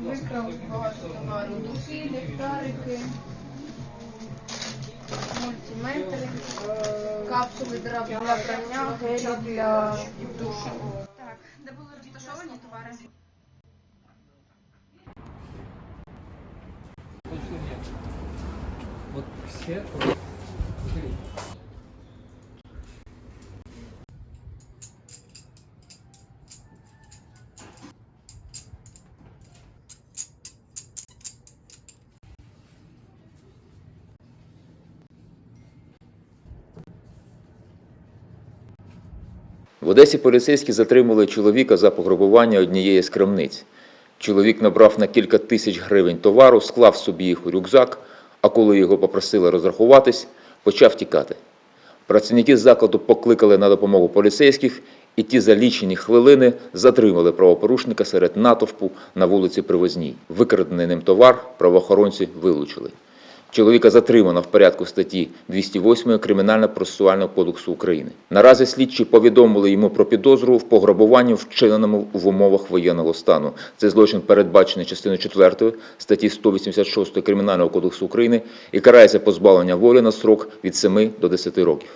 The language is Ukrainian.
Викрав багато товару. Духи, ліхтарики, мультиметри, капсули для прання, гелі для душу. Так, де були розташовані товари? Вот все... В Одесі поліцейські затримали чоловіка за пограбування однієї з крамниць. Чоловік набрав на кілька тисяч гривень товару, склав собі їх у рюкзак, а коли його попросили розрахуватись, почав тікати. Працівники закладу покликали на допомогу поліцейських, і ті за лічені хвилини затримали правопорушника серед натовпу на вулиці Привозній. Викрадений ним товар правоохоронці вилучили. Чоловіка затримано в порядку статті 208 Кримінально-процесуального кодексу України. Наразі слідчі повідомили йому про підозру в пограбуванні, вчиненому в умовах воєнного стану. Це злочин передбачений частиною 4 статті 186 Кримінального кодексу України і карається позбавлення волі на срок від 7 до 10 років.